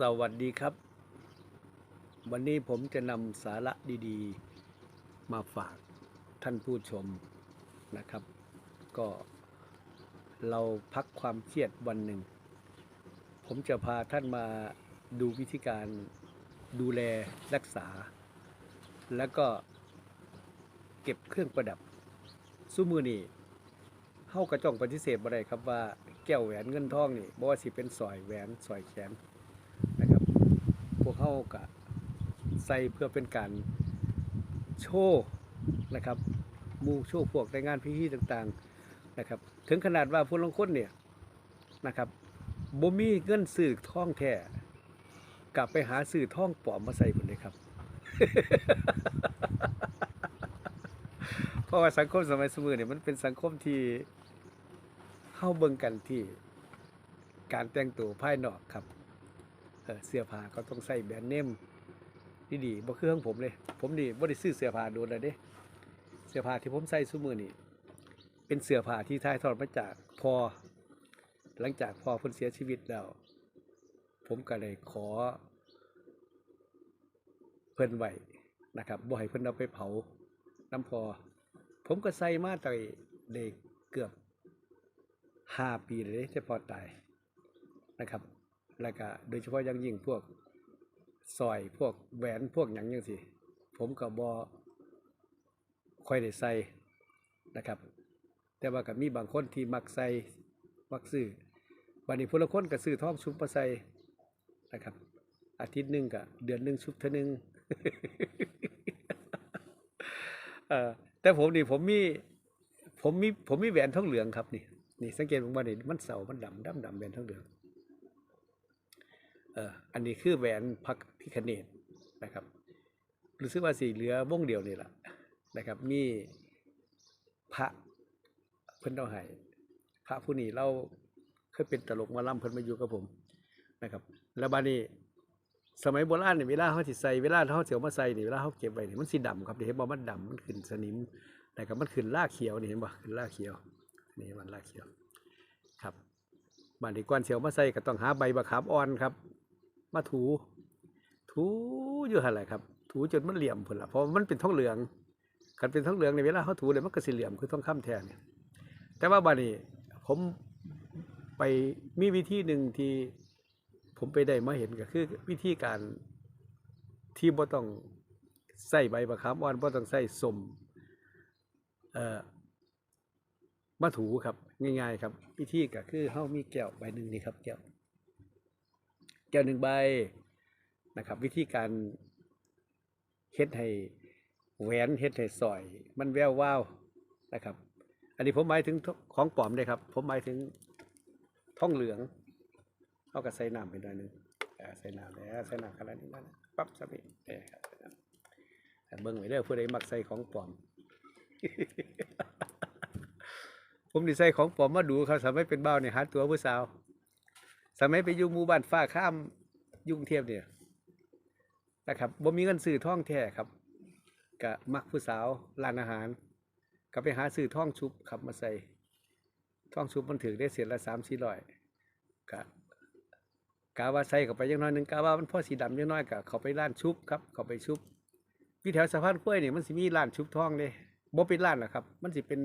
สวัสดีครับ วันนี้ผมจะนำสาระดีๆ มาฝากท่านผู้ชมนะครับ ก็เราพักความเครียดวันหนึ่ง ผมจะพาท่านมาดูวิธีการดูแลรักษา แล้วก็เก็บเครื่องประดับสู้มือนี่เฮากระจ้องปฏิเสธบ่ได้ครับว่าแก้วแหวนเงินทองนี่บ่ว่าสิเป็นสอยแหวนสอยแขน พวกเขาก็ใส่เพื่อเป็นการโชว์นะครับมูโชว์พวกในงานพิธีต่างๆนะครับ ถึงขนาดว่าผู้ลงคนเนี่ยนะครับบ่มีเงินซื้อท่องแท้กลับไปหาซื้อท่องปลอมมาใส่ผลเลยครับ เพราะว่าสังคมสมัยสมือเนี่ยมันเป็นสังคมที่เข้าเบิ่งกันที่การแต่งตัวภายนอกครับ เสื้อผ้าก็ต้องใส่แบรนด์เนมดีๆบ่คือของผมเลย ผมนี่บ่ได้ซื้อเสื้อผ้าโดนแล้วเด้ เสื้อผ้าที่ผมใส่ซุมือนี่เป็นเสื้อผ้าที่ถ่ายทอดมาจากพ่อหลังจากพ่อเพิ่นเสียชีวิตแล้ว ผมก็เลยขอ เพิ่นไว้นะครับบ่ให้เพิ่นเอาไปเผาน้ำพอ ผมก็ใส่มาตั้งแต่เด็กเกือบห้าปีเลยเด้ที่พอตายนะครับ แล้วก็โดยเฉพาะย่างยิ่งพวกสอยพวกแหวนพวกหยังยังสิผมก็บบอค่อยได้ใส่นะครับ แต่ว่าก็มีบางคนที่มักใส่มักซื้อวันนี้พลคนก็ซื้อทองชุบมาใส่นะครับ อาทิตย์หนึ่งก็เดือนหนึ่งชุบเท่านึงแต่ผมนี่ผมมีผมมีผมมีแหวนทองเหลืองครับนี่นี่สังเกตผมว่านี่มันเสามันดำดำดำแหวนทองเหลือง เอออันนี้คือแหวนพักพิคเนตนะครับ รู้สึกว่าสีเหลือวงเดียวนี่แหละนะครับ มีพระเพิ่นเอาให้พระผู้นี้เราเคยเป็นตลกมาล่ำเพิ่นมาอยู่กับผมนะครับ แล้วบานี้สมัยโบราณเนี่ยเวลาเขาสิใส่เวลาเขาเสียวมาใส่เนี่ยเวลาเขาเก็บไว้นี่ยมันสีดำครับเดี๋ยวเห็นบ่มันดำมันขึ้นสนิมนะครับมันขึ้นลากเขียวนี่เห็นบ่ขึ้นลากเขียวนี่มันลากเขียว ครับบานนี้ก่อนเสียวมาใส่ก็ต้องหาใบบักขามอ่อนครับ มาถู ถูอยู่หันแหละครับ ถูจนมันเหลี่ยมพุ่นละเพราะมันเป็นทองเหลืองคันเป็นทองเหลืองในเวลาเขาถูเลยมันก็สิเหลี่ยมคือทองคำแทนเนี่ยแต่ว่าบานี้ผมไปมีวิธีหนึ่งที่ผมไปได้มาเห็นก็คือ วิธีการที่บ่ต้องใส่ใบบักขามอ่อนบ่ต้องใส่สมเอ่อมาถูครับ ง่ายๆครับ วิธีก็คือเฮามีแก้วใบหนึ่งนี่ครับแก้ว ก้วหนึ่งใบนะครับ วิธีการเฮ็ดให้แหวนเฮ็ดให้สอย มันแวววาวนะครับ อันนี้ผมหมายถึงของปลอมเลยครับ ผมหมายถึงท่องเหลืองเอากับใส่น้ำไปหน่อยนึงใส่น้ำแล้วใส่น้ำขนาดนี้นั่นปั๊บสักนิดเอ้ครับใส่น้ำแต่เบิ่งไว้เด้อผู้ใดมักใส่ของปลอม ผมนี่ใส่ของปลอมมาดูครับสมัยเป็นเบ้าวเนี่ยหาตัวผู้สาว สมัยไปอยู่หมู่บ้านฟ้าข้ามยุ่งเทียบเนี่ยนะครับบ่มีเงินซื้อท่องแท้ครับกะมักผู้สาวร้านอาหาร ก็ไปหาซื้อท่องชุบครับมาใส่ท่องชุบมันถือได้เสียละสามสี่ร้อยกะกะว่าใส่เข้าไปยังน้อยหนึ่งกะว่ามันพ่อสีดำยังน้อยกะเขาไปร้านชุบครับเขาไปชุบพี่แถวสะพานกล้วยนี่ยมันสิมีร้านชุบท่องเลยบ่เป็นร้านนะครับ มันสิเป็น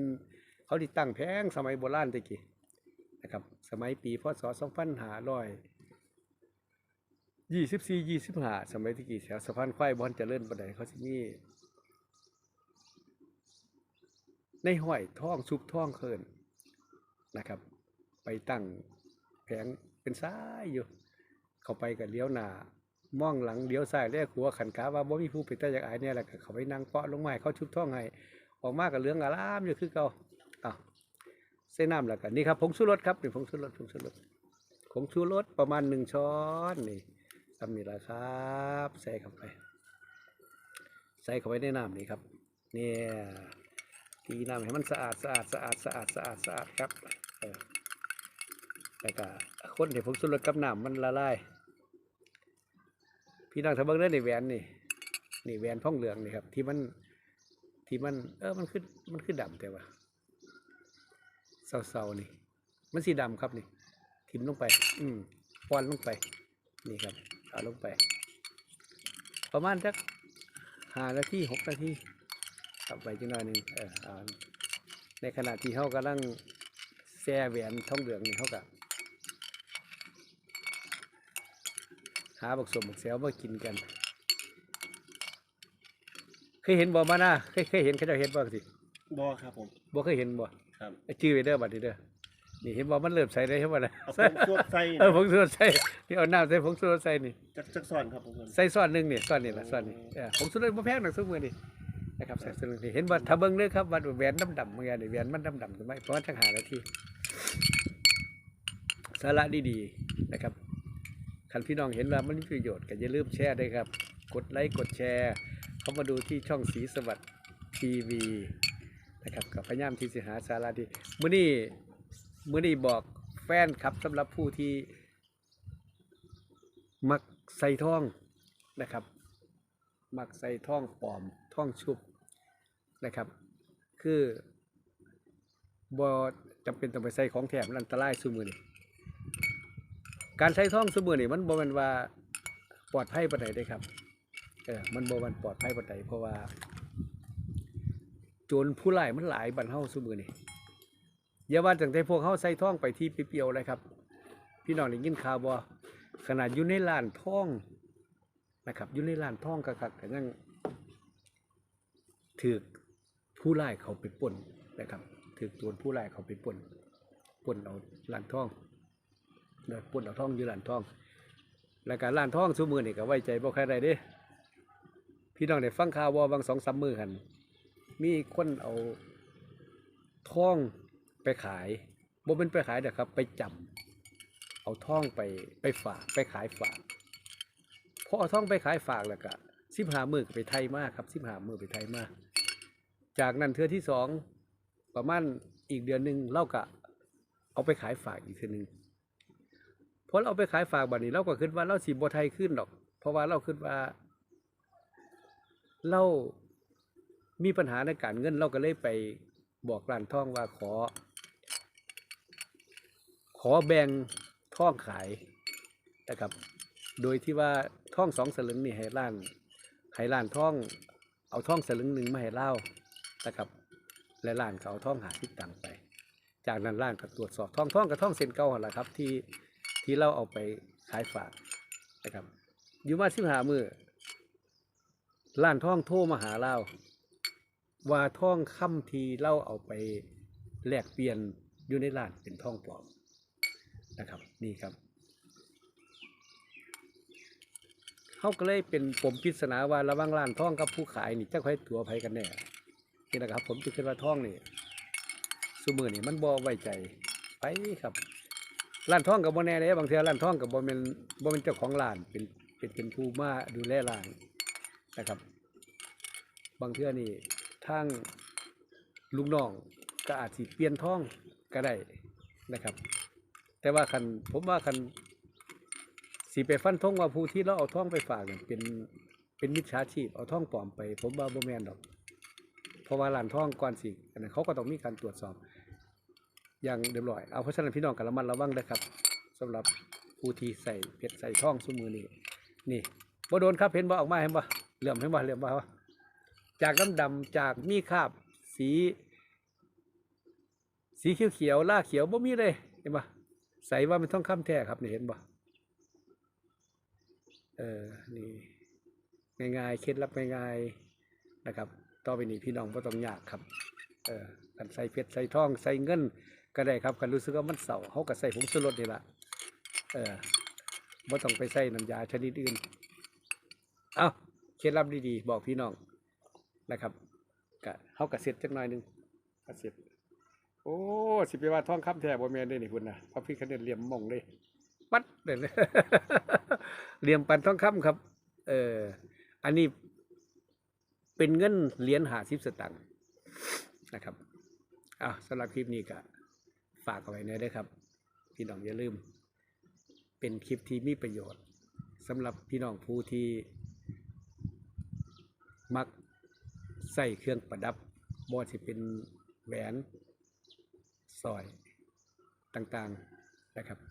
เขาที่ตั้งแพงสมัยโบราณตะกี้ นะครับสมัยปีพศสองพันหาร้อยยี่สิบสี่ยี่สิบห้าสมัยที่กี่แถวสะพานควายบอนเจริญบันไดเขาสิมีในห้อยท่องชุบท่องเคินนะครับ ไปตั้งแผงเป็นซ้ายอยู่ เขาไปกับเลี้ยวหน้ามองหลังเลี้ยวซ้ายเลี้ยวขวขันกาว่าบ่มีผู้เป็นตาอยากอายเนี่ยแหละเขาไปนั่งเปาะลงไม้เขาชุบท่องให้ออกมากับเรื่องอารามอยู่คือเก่า ใส่น้ำแล้วกันนี่ครับผงชูรสครับนี่ผงชูรสผงชูรสผงชูรสประมาณหนึ่งช้อนนี่ทำนี่ละครับใส่เข้าไป ใส่เข้าไปในน้ำนี่ครับเนี่ยตีน้ำให้มันสะอาดสะอาดสะอาดสะอาดสะอาดสะอาดครับแล้วก็คนให้ผงชูรสกับน้ำมันละลายพี่น้องถ้าเบิ่งได้ในแหวนนี่นี่แหวนท่องเหลืองนี่ครับ ที่มันที่มันเออมันขึ้นมันขึ้นดำแต่ว่า เศร้าๆนี่ มันสีดำครับนี่ทิมลงไป อืมป้อนลงไป นี่ครับเอาลงไป ประมาณสักห้านาทีหกนาทีกลับไปจังหน่อยหนึ่งเออเอาในขณะที่เขากำลังแซ่แหวนท้องเหลืองนี่เขากับหาบักสมบักเสียวมากินกัน เคยเห็นบ่มาหนะเคยเคยเห็นเขาจะเห็นบ่สิ บอครับผม บ่เคยเห็นบ่ครับชื่อไว้เด้อบัดนี้เด้อนี่เห็นบ่มันเริ่มใส่ได้ใช่บ่ล่ะเอาผงสวดใส่เออผงชูรสใส่ที่เอาน้ำใส่ผงชูรสใส่นี่จักจักซ่อนครับผมใส่ซ้อนหนึงนี่ซ้อนนี่ล่ะซ้อนนี่เออผงชูรสบ่แพงดอกซุมื้อนี่นะครับใส่ซ้อนหนึงนี่เห็นบ่ถ้าเบิ่งเด้อครับว่าแหวนดำๆเหมือนกันนี่แหวนมันดำๆถูกไหมเพราะว่าจังหานาทีสาระดีๆนะครับคันพี่น้องเห็นว่ามันมีประโยชน์ก็อย่าลืมแชร์ด้วยครับ กดไลค์กดแชร์ เข้ามาดูที่ช่องสีสวัสดิ์ทีวี นะครับกับพยายามที่จะหาสาระดีมื้อนี้มื้อนี้บอกแฟนครับสำหรับผู้ที่ มักใส่ท่องนะครับ มักใส่ท่องปลอมท่องชุบนะครับ คือบอจำเป็นต้องไปใส่ของแถมอันตรายซุมือนี่การใส่ท่องซุมือนี่มันบ่แมันว่าปลอดภัยปานใดได้ครับเออมันบ่แมันปลอดภัยปานใดเพราะว่า จรผู้ร้ายมันหลายบันเฮาซุมือนี่อย่าว่าตั้งแต่พวกเฮาใส่ท่องไปที่เปรียวเลยครับ พี่น้องได้ยินข่าวบ่ขนาดอยู่ในร้านท่องนะครับอยู่ในร้านท่องกักๆก็ยังถือผู้ร้ายเขาไปปล้นนะครับถือตัวผู้ร้ายเขาไปปล้นปล้นเอาร้านท่องเดินปล้นเอาท่องอยู่ร้านท่องแล้วการร้านท่องซุมือนี่ก็ไว้ใจบ่ใครได้เด้พี่น้องได้ฟังข่าวว่าบางสองสามมือหัน มีคนเอาทองไปขายบ่เป็นไปขายเด้อครับ ไปจำเอาท่องไปไปฝากไปขายฝากพอเอาท่องไปขายฝากแล้วก็สิบหามือก็ไปไทยมากครับสิบหามือไปไทยมาก จากนั้นเทือที่สองประมาณอีกเดือนหนึ่งเล่าก็เอาไปขายฝากอีกเทือหนึ่งพอเราเอาไปขายฝากบัดนี้เราก็คิดว่าเราสีบัไทยขึ้นดอก เพราะว่าเราคิดว่าเรา มีปัญหาในการเงินเราก็เลยไปบอกร้านท่องว่าขอ ขอแบ่งท่องขายนะครับ โดยที่ว่าท่องสองสลึงนี่ให้ล้านให้ล้านท่องเอาท่องสลึงหนึ่งมาให้เล่านะครับและล้านก็เอาท่องหาทิศตังไป จากนั้นล้านก็ตรวจสอบท่องท่องกับท่องเส้นเก่าหั่นแหละครับ ที่ที่เราเอาไปขายฝากนะครับอยู่มาสิบหามือล้านท่องโทรมาหาเรา ว่าท่องค่ำทีเล่าเอาไปแลกเปลี่ยนอยู่ในร้านเป็นท่องปลอมนะครับนี่ครับเขาก็เลยเป็นปมปริศนาว่าระว่างร้านท่องกับผู้ขายนี่จะใครตัวไผกันแน่นี่นะครับ ผมจะคิดว่าท่องนี่สมือนี่มันบ่ไว้ใจไปครับร้านท่องกับบ่แน่เด้บางเทือร้านท่องกับบ่เป็นบ่เป็นเจ้าของร้านเป็นเป็นเป็นผู้มาดูแลร้านนะครับ บางเทื่อนี่ ทางลูกน้องก็อาจสิเปลี่ยนทองก็ได้นะครับ แต่ว่าคันผมว่าคันสีไปฟันทงว่าผู้ที่เราเอาท่องไปฝากเนี่ยเป็นเป็นมิจฉาชีพเอาท่องปลอมไป ผมว่าบ่แมนดอก เพราะว่าร้านท่องก่อนสิอันนั้นเขาก็ต้องมีการตรวจสอบ อย่างเรียบร้อยเอาเพราะฉะนั้นพี่น้องกันระมัดระวังเลยครับสำหรับผู้ที่ใส่เพชรใส่ท่องซุมือนี่นี่บ่โดนครับเห็นบ่ออกมาเห็นบ่เหลื่อมเห็นบ่เหลื่อมบ่วะ จากดำดำจากมีคาบสี สีเขียวเขียวล่าเขียวบ่มีเลยเห็นบ่ใส่ว่าเป็นทองคำแท้ครับนี่เห็นบ่เออนี่ง่ายๆเคล็ดลับง่ายๆนะครับ ต่อไปนี้พี่น้องบ่ต้องยากครับเออกันใส่เพชรใส่ทองใส่เงินก็ได้ครับกันรู้สึกว่ามันเศร้าเขาก็ใส่ผงชูรสนี่ละเออบ่ต้องไปใส่น้ำยาชนิดอื่น เอาเคล็ดลับดีๆ บอกพี่น้อง นะครับก็เขากระเซ็ดจักหน่อยหนึงกระเซ็ดโอ้สิไปว่าท้องคำแท้บ่แม่นเด้นี่พุ่นน่ะพระพิคเนตเหลี่ยมหมองเลยปัดเด้อเหลี่ยมปันท้องคำครับ เอออันนี้เป็นเงินเหรียญ50สตางค์นะครับอะสำหรับคลิปนี้ก็ฝากเอาไว้ในด้วยครับ พี่น้องอย่าลืม เป็นคลิปที่มีประโยชน์สำหรับพี่น้องผู้ที่มัก ใส่เครื่องประดับบ่ว่าสิเป็นแหวนสอยต่างๆนะครับ